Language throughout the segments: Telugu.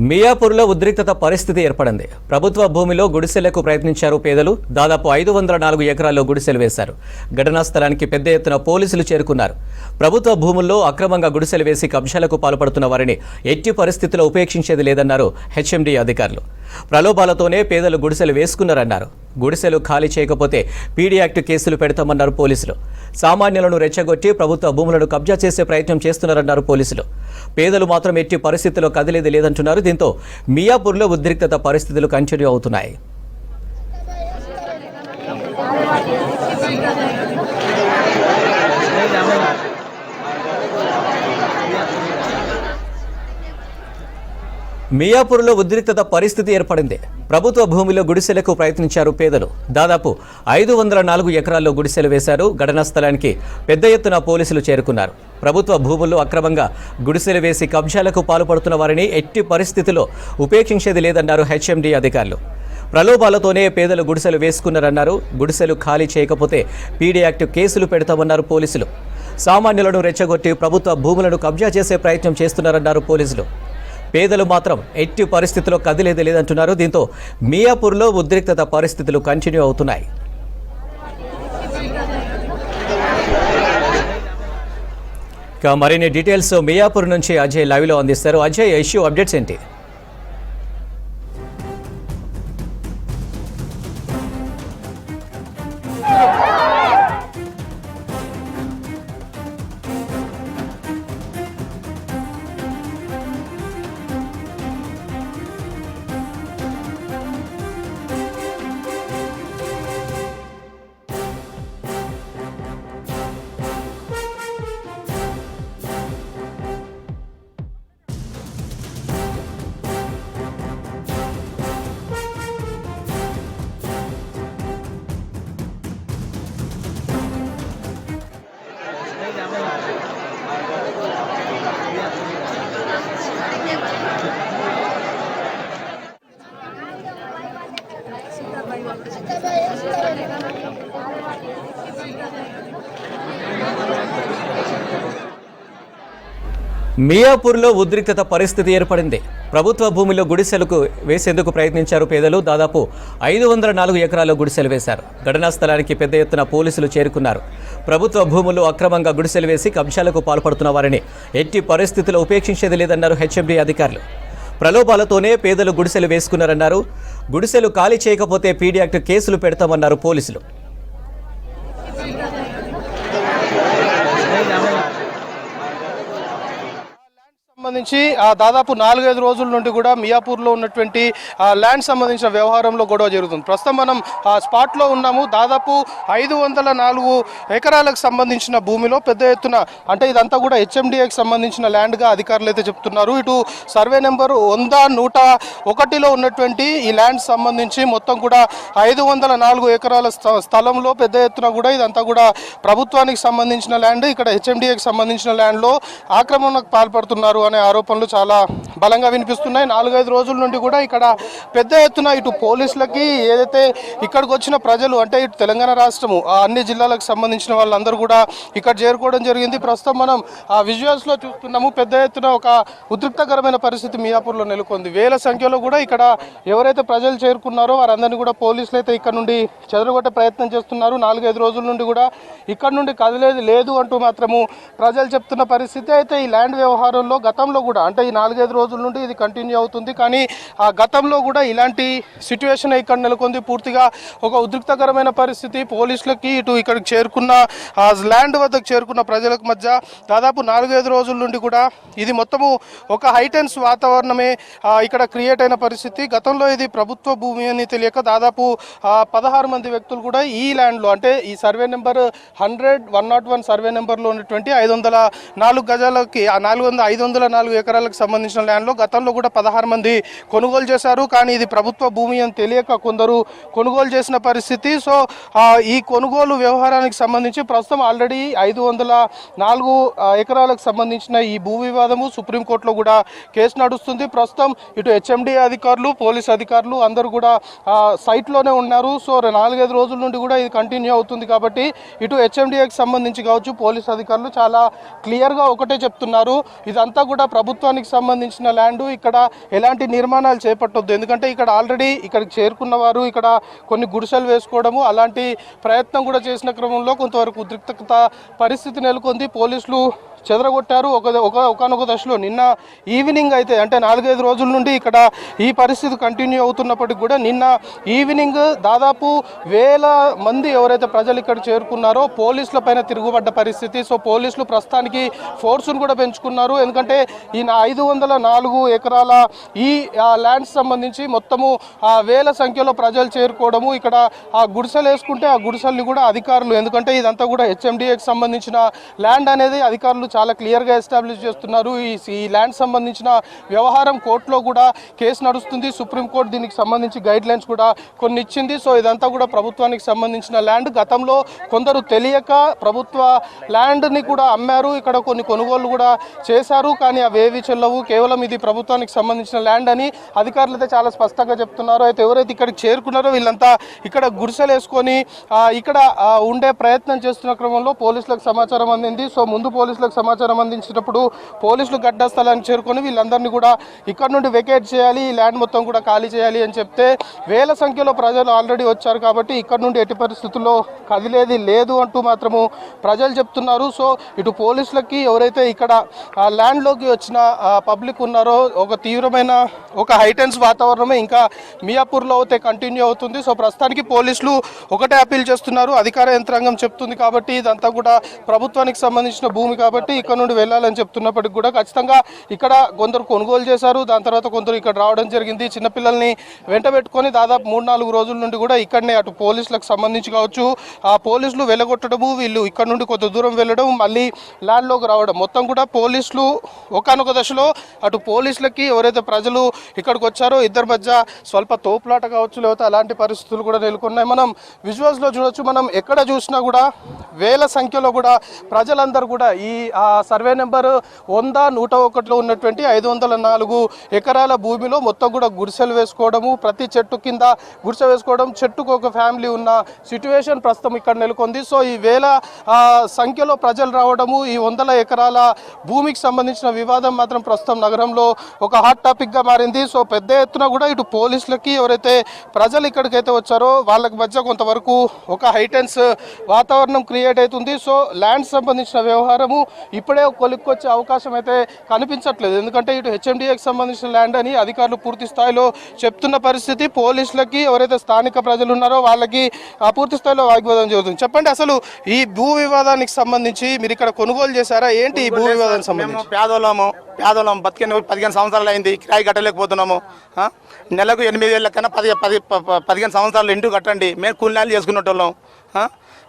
మియాపూర్లో ఉద్రిక్తత పరిస్థితి ఏర్పడింది. ప్రభుత్వ భూమిలో గుడిసెలకు ప్రయత్నించారు పేదలు. దాదాపు ఐదు వందల నాలుగు ఎకరాల్లో గుడిసెలు వేశారు. ఘటనా స్థలానికి పెద్ద ఎత్తున పోలీసులు చేరుకున్నారు. ప్రభుత్వ భూముల్లో అక్రమంగా గుడిసెలు వేసి కబ్జాలకు పాల్పడుతున్న వారిని ఎట్టి పరిస్థితుల్లో ఉపేక్షించేది లేదన్నారు హెచ్ఎండి అధికారులు. ప్రలోభాలతోనే పేదలు గుడిసెలు వేసుకున్నారన్నారు. గుడిసెలు ఖాళీ చేయకపోతే పీడీ యాక్ట్ కేసులు పెడతామన్నారు పోలీసులు. సామాన్యులను రెచ్చగొట్టి ప్రభుత్వ భూములను కబ్జా చేసే ప్రయత్నం చేస్తున్నారన్నారు పోలీసులు. పేదలు మాత్రం ఎట్టి పరిస్థితిలో కదిలేది లేదంటున్నారు. దీంతో మియాపూర్లో ఉద్రిక్తత పరిస్థితులు కంటిన్యూ అవుతున్నాయి. మియాపూర్లో ఉద్రిక్తత పరిస్థితి ఏర్పడింది. ప్రభుత్వ భూమిలో గుడిసెలకు ప్రయత్నించారు పేదలు. దాదాపు ఐదు వందల నాలుగు ఎకరాల్లో గుడిసెలు వేశారు. ఘటనా స్థలానికి పెద్ద ఎత్తున పోలీసులు చేరుకున్నారు. ప్రభుత్వ భూముల్లో అక్రమంగా గుడిసెలు వేసి కబ్జాలకు పాల్పడుతున్న వారిని ఎట్టి పరిస్థితిలో ఉపేక్షించేది లేదన్నారు హెచ్ఎండి అధికారులు. ప్రలోభాలతోనే పేదలు గుడిసెలు వేసుకున్నారన్నారు. గుడిసెలు ఖాళీ చేయకపోతే పీడీ యాక్ట్ కేసులు పెడతామన్నారు పోలీసులు. సామాన్యులను రెచ్చగొట్టి ప్రభుత్వ భూములను కబ్జా చేసే ప్రయత్నం చేస్తున్నారన్నారు పోలీసులు. పేదలు మాత్రం ఎట్టి పరిస్థితిలో కదిలేది లేదంటున్నారు. దీంతో మియాపూర్లో ఉద్రిక్తత పరిస్థితులు కంటిన్యూ అవుతున్నాయి. ఇక మరిన్ని డీటెయిల్స్ మియాపూర్ నుంచి అజయ్ లైవ్లో అందిస్తారు. అజయ్ ఇష్యూ అప్డేట్స్ ఏంటి? మియాపూర్లో ఉద్రిక్తత పరిస్థితి ఏర్పడింది. ప్రభుత్వ భూమిలో గుడిసెలకు వేసేందుకు ప్రయత్నించారు పేదలు. దాదాపు ఐదు వందల నాలుగు ఎకరాల్లో గుడిసెలు వేశారు. ఘటనా స్థలానికి పెద్ద ఎత్తున పోలీసులు చేరుకున్నారు. ప్రభుత్వ భూములు అక్రమంగా గుడిసెలు వేసి కబ్జాలకు పాల్పడుతున్న వారిని ఎట్టి పరిస్థితుల్లో ఉపేక్షించేది లేదన్నారు హెచ్ఎండి అధికారులు. ప్రలోభాలతోనే పేదలు గుడిసెలు వేసుకున్నారన్నారు. గుడిసెలు ఖాళీ చేయకపోతే పీడీ యాక్ట్ కేసులు పెడతామన్నారు పోలీసులు. సంబంధించి దాదాపు నాలుగైదు రోజుల నుండి కూడా మియాపూర్లో ఉన్నటువంటి ఆ, ల్యాండ్ సంబంధించిన వ్యవహారంలో గొడవ జరుగుతుంది. ప్రస్తుతం మనం ఆ స్పాట్లో ఉన్నాము. దాదాపు ఐదు వందల నాలుగు ఎకరాలకు సంబంధించిన భూమిలో పెద్ద ఎత్తున అంటే ఇదంతా కూడా హెచ్ఎండిఏకి సంబంధించిన ల్యాండ్గా అధికారులు అయితే చెప్తున్నారు. ఇటు సర్వే నెంబర్ వంద నూట ఒకటిలో ఉన్నటువంటి ఈ ల్యాండ్ సంబంధించి మొత్తం కూడా ఐదు వందల నాలుగు ఎకరాల స్థలంలో పెద్ద ఎత్తున కూడా ఇదంతా కూడా ప్రభుత్వానికి సంబంధించిన ల్యాండ్ ఇక్కడ హెచ్ఎండిఏకి సంబంధించిన ల్యాండ్లో ఆక్రమణకు పాల్పడుతున్నారు అనే ఆరోపణలు చాలా బలంగా వినిపిస్తున్నాయి. నాలుగైదు రోజుల నుండి కూడా ఇక్కడ పెద్ద ఎత్తున ఇటు పోలీసులకి ఏదైతే ఇక్కడికి వచ్చిన ప్రజలు అంటే ఇటు తెలంగాణ రాష్ట్రము ఆ అన్ని జిల్లాలకు సంబంధించిన వాళ్ళందరూ కూడా ఇక్కడ చేరుకోవడం జరిగింది. ప్రస్తుతం మనం ఆ విజువల్స్లో చూస్తున్నాము. పెద్ద ఎత్తున ఒక ఉద్రిక్తకరమైన పరిస్థితి మియాపూర్లో నెలకొంది. వేల సంఖ్యలో కూడా ఇక్కడ ఎవరైతే ప్రజలు చేరుకున్నారో వారందరినీ కూడా పోలీసులు అయితే ఇక్కడ నుండి చెదరగొట్టే ప్రయత్నం చేస్తున్నారు. నాలుగైదు రోజుల నుండి కూడా ఇక్కడ నుండి కదిలేదు లేదు అంటూ మాత్రము ప్రజలు చెప్తున్న పరిస్థితి. అయితే ఈ ల్యాండ్ వ్యవహారంలో గతంలో కూడా అంటే ఈ నాలుగైదు రోజులు నుండి ఇది కంటిన్యూ అవుతుంది. కానీ ఆ గతంలో కూడా ఇలాంటి సిచ్యువేషన్ ఇక్కడ నెలకొంది. పూర్తిగా ఒక ఉద్రిక్తకరమైన పరిస్థితి. పోలీసులకి ఇటు ఇక్కడికి చేరుకున్న ఆ ల్యాండ్ వద్దకు చేరుకున్న ప్రజలకు మధ్య దాదాపు నాలుగైదు రోజుల నుండి కూడా ఇది మొత్తము ఒక హైటెన్స్ వాతావరణమే ఇక్కడ క్రియేట్ అయిన పరిస్థితి. గతంలో ఇది ప్రభుత్వ భూమి అని తెలియక దాదాపు పదహారు మంది వ్యక్తులు కూడా ఈ ల్యాండ్లో అంటే ఈ survey number hundred one not one survey నెంబర్లో ఉన్నటువంటి ఐదు వందల నాలుగు గజాలకి ఆ నాలుగు వందల ఐదు వందల నాలుగు ఎకరాలకు సంబంధించిన ల్యాండ్లో గతంలో కూడా పదహారు మంది కొనుగోలు చేశారు. కానీ ఇది ప్రభుత్వ భూమి అని తెలియక కొందరు కొనుగోలు చేసిన పరిస్థితి. సో ఈ కొనుగోలు వ్యవహారానికి సంబంధించి ప్రస్తుతం ఆల్రెడీ ఐదు వందల నాలుగు ఎకరాలకు సంబంధించిన ఈ భూ వివాదము సుప్రీంకోర్టులో కూడా కేసు నడుస్తుంది. ప్రస్తుతం ఇటు హెచ్ఎండి అధికారులు పోలీస్ అధికారులు అందరూ కూడా సైట్లోనే ఉన్నారు. సో నాలుగైదు రోజుల నుండి కూడా ఇది కంటిన్యూ అవుతుంది కాబట్టి ఇటు హెచ్ఎండిఏకి సంబంధించి కావచ్చు పోలీస్ అధికారులు చాలా క్లియర్గా ఒకటే చెప్తున్నారు. ఇదంతా కూడా ప్రభుత్వానికి సంబంధించిన ల్యాండ్ ఇక్కడ ఎలాంటి నిర్మాణాలు చేపట్టొద్దు. ఎందుకంటే ఇక్కడ ఆల్రెడీ ఇక్కడికి చేరుకున్న వారు ఇక్కడ కొన్ని గుడిసెలు వేసుకోవడము అలాంటి ప్రయత్నం కూడా చేసిన క్రమంలో కొంతవరకు ఉద్రిక్తత పరిస్థితి నెలకొంది. పోలీసులు చెదరగొట్టారు. ఒక ఒక ఒకనొక దశలో నిన్న ఈవినింగ్ అయితే అంటే నాలుగైదు రోజుల నుండి ఇక్కడ ఈ పరిస్థితి కంటిన్యూ అవుతున్నప్పటికీ కూడా నిన్న ఈవినింగ్ దాదాపు వేల మంది ఎవరైతే ప్రజలు ఇక్కడ చేరుకున్నారో పోలీసుల పైన తిరుగుబడ్డ పరిస్థితి. సో పోలీసులు ప్రస్తుతానికి ఫోర్సును కూడా పెంచుకున్నారు. ఎందుకంటే ఈ నా ఐదు వందల నాలుగు ఎకరాల ఈ ల్యాండ్స్ సంబంధించి మొత్తము ఆ వేల సంఖ్యలో ప్రజలు చేరుకోవడము ఇక్కడ ఆ గుడిసెలు వేసుకుంటే ఆ గుడిసెల్ని కూడా అధికారులు ఎందుకంటే ఇదంతా కూడా హెచ్ఎండిఏకి సంబంధించిన ల్యాండ్ అనేది అధికారులు చాలా క్లియర్గా ఎస్టాబ్లిష్ చేస్తున్నారు. ఈ ఈ ల్యాండ్ సంబంధించిన వ్యవహారం కోర్టులో కూడా కేసు నడుస్తుంది. సుప్రీంకోర్టు దీనికి సంబంధించి గైడ్ లైన్స్ కూడా కొన్ని ఇచ్చింది. సో ఇదంతా కూడా ప్రభుత్వానికి సంబంధించిన ల్యాండ్. గతంలో కొందరు తెలియక ప్రభుత్వ ల్యాండ్ని కూడా అమ్మారు. ఇక్కడ కొన్ని కొనుగోలు కూడా చేశారు. కానీ అవేవి చెల్లవు. కేవలం ఇది ప్రభుత్వానికి సంబంధించిన ల్యాండ్ అని అధికారులు అయితే చాలా స్పష్టంగా చెప్తున్నారు. అయితే ఎవరైతే ఇక్కడికి చేరుకున్నారో వీళ్ళంతా ఇక్కడ గుడిసెలు వేసుకొని ఇక్కడ ఉండే ప్రయత్నం చేస్తున్న క్రమంలో పోలీసులకు సమాచారం అందింది. సో ముందు పోలీసులకు సమాచారం అందించినప్పుడు పోలీసులు గడ్డ స్థలానికి చేరుకొని వీళ్ళందరినీ కూడా ఇక్కడ నుండి వెకేట్ చేయాలి ఈ ల్యాండ్ మొత్తం కూడా ఖాళీ చేయాలి అని చెప్తే వేల సంఖ్యలో ప్రజలు ఆల్రెడీ వచ్చారు కాబట్టి ఇక్కడ నుండి ఎట్టి పరిస్థితుల్లో కదిలేది లేదు అంటూ మాత్రము ప్రజలు చెప్తున్నారు. సో ఇటు పోలీసులకి ఎవరైతే ఇక్కడ ల్యాండ్లోకి వచ్చిన పబ్లిక్ ఉన్నారో ఒక తీవ్రమైన ఒక హైటెన్స్ వాతావరణమే ఇంకా మియాపూర్లో అయితే కంటిన్యూ అవుతుంది. సో ప్రస్తుతానికి పోలీసులు ఒకటే అప్పీల్ చేస్తున్నారు. అధికార యంత్రాంగం చెప్తుంది కాబట్టి ఇదంతా కూడా ప్రభుత్వానికి సంబంధించిన భూమి కాబట్టి ఇక్కడ నుండి వెళ్ళాలని చెప్తున్నప్పటికి కూడా ఖచ్చితంగా ఇక్కడ కొందరు కొనుగోలు చేశారు. దాని తర్వాత కొందరు ఇక్కడ రావడం జరిగింది. చిన్నపిల్లల్ని వెంట పెట్టుకొని దాదాపు మూడు నాలుగు రోజుల నుండి కూడా ఇక్కడనే అటు పోలీసులకు సంబంధించి కావచ్చు ఆ పోలీసులు వెళ్ళగొట్టడము వీళ్ళు ఇక్కడ నుండి కొంత దూరం వెళ్ళడం మళ్ళీ ల్యాండ్లోకి రావడం. మొత్తం కూడా పోలీసులు ఒకనొక దశలో అటు పోలీసులకి ఎవరైతే ప్రజలు ఇక్కడికి వచ్చారో ఇద్దరి మధ్య స్వల్ప తోపులాట కావచ్చు లేకపోతే అలాంటి పరిస్థితులు కూడా నెలకొన్నాయి. మనం విజువల్స్లో చూడొచ్చు. మనం ఎక్కడ చూసినా కూడా వేల సంఖ్యలో కూడా ప్రజలందరూ కూడా ఈ ఆ, సర్వే నెంబర్ వంద నూట ఒకటిలో ఉన్నటువంటి ఐదు వందల నాలుగు ఎకరాల భూమిలో మొత్తం కూడా గుడిసెలు వేసుకోవడము ప్రతి చెట్టు కింద గుడిసె వేసుకోవడం చెట్టుకు ఒక ఫ్యామిలీ ఉన్న సిట్యువేషన్ ప్రస్తుతం ఇక్కడ నెలకొంది. సో ఈ వేల సంఖ్యలో ప్రజలు రావడము ఈ వందల ఎకరాల భూమికి సంబంధించిన వివాదం మాత్రం ప్రస్తుతం నగరంలో ఒక హాట్ టాపిక్గా మారింది. సో పెద్ద ఎత్తున కూడా ఇటు పోలీసులకి ఎవరైతే ప్రజలు ఇక్కడికైతే వచ్చారో వాళ్ళకి మధ్య కొంతవరకు ఒక హైటెన్స్ వాతావరణం క్రియేట్ అవుతుంది. సో ల్యాండ్ సంబంధించిన వ్యవహారము ఇప్పుడే కొలుక్కొచ్చే అవకాశం అయితే కనిపించట్లేదు. ఎందుకంటే ఇటు హెచ్ఎండిఏకి సంబంధించిన ల్యాండ్ అని అధికారులు పూర్తి స్థాయిలో చెప్తున్న పరిస్థితి. పోలీసులకి ఎవరైతే స్థానిక ప్రజలు ఉన్నారో వాళ్ళకి ఆ పూర్తి స్థాయిలో వాగ్వాదం జరుగుతుంది. చెప్పండి అసలు ఈ భూ వివాదానికి సంబంధించి మీరు ఇక్కడ కొనుగోలు చేశారా? ఏంటి ఈ భూ వివాదానికి సంబంధించి? మేము పేదోళ్ళము. పేదోళ్ళం బతికిన పదిహేను సంవత్సరాలు అయింది. కిరాయి కట్టలేకపోతున్నాము? నెలకు ఎనిమిది వేల కన్నా పది పది పదిహేను సంవత్సరాలు ఇంటికి కట్టండి. మేము కూలినాలు చేసుకునేటోళ్ళం?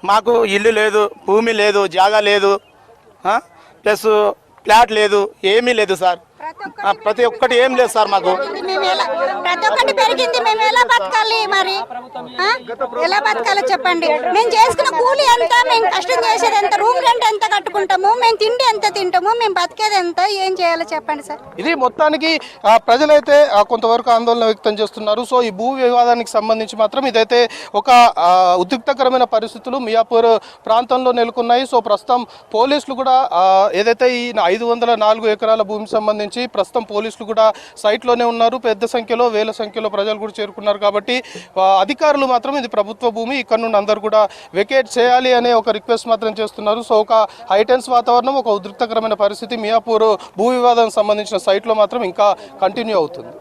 మాకు ఇల్లు లేదు భూమి లేదు జాగా లేదు? ప్లస్ ప్లాట్ లేదు ఏమీ లేదు సార్. ప్రతి ఒక్కటి ఏం లేదు సార్ మాకు. ప్రతి ఒక్కటి పెరిగింది. మేము ఎలా బతకాలి మరి? ఎలా బతకాలో చెప్పండి. మేము చేసుకున్న కూలి ఎంత మేము కష్టం చేసేది ఎంత రూమ్ రెంట్ ఎంత కట్టుకుంటాము మేము తిండి ఎంత తింటాము మేము బతికేది ఎంత ఏం చేయాలో చెప్పండి సార్. ఇది మొత్తానికి ప్రజలైతే కొంతవరకు ఆందోళన వ్యక్తం చేస్తున్నారు. సో ఈ భూ వివాదానికి సంబంధించి మాత్రం ఇదైతే ఒక ఉద్రిక్తకరమైన పరిస్థితులు మియాపూర్ ప్రాంతంలో నెలకొన్నాయి. సో ప్రస్తుతం పోలీసులు కూడా ఏదైతే ఈ ఐదు వందల నాలుగు ఎకరాల భూమికి సంబంధించి ప్రస్తుతం పోలీసులు కూడా సైట్లోనే ఉన్నారు. పెద్ద సంఖ్యలో వేల సంఖ్యలో ప్రజలు కూడా చేరుకున్నారు కాబట్టి అధికారులు మాత్రం ఇది ప్రభుత్వ భూమి. ఇక్కడ నుండి అందరూ కూడా వెకేట్ చేయాలి అనే ఒక రిక్వెస్ట్ మాత్రం చేస్తున్నారు. సో ఒక హైటెన్స్ వాతావరణం ఒక ఉద్రిక్తకరమైన పరిస్థితి మియాపూర్ భూ వివాదానికి సంబంధించిన సైట్లో మాత్రం ఇంకా కంటిన్యూ అవుతుంది.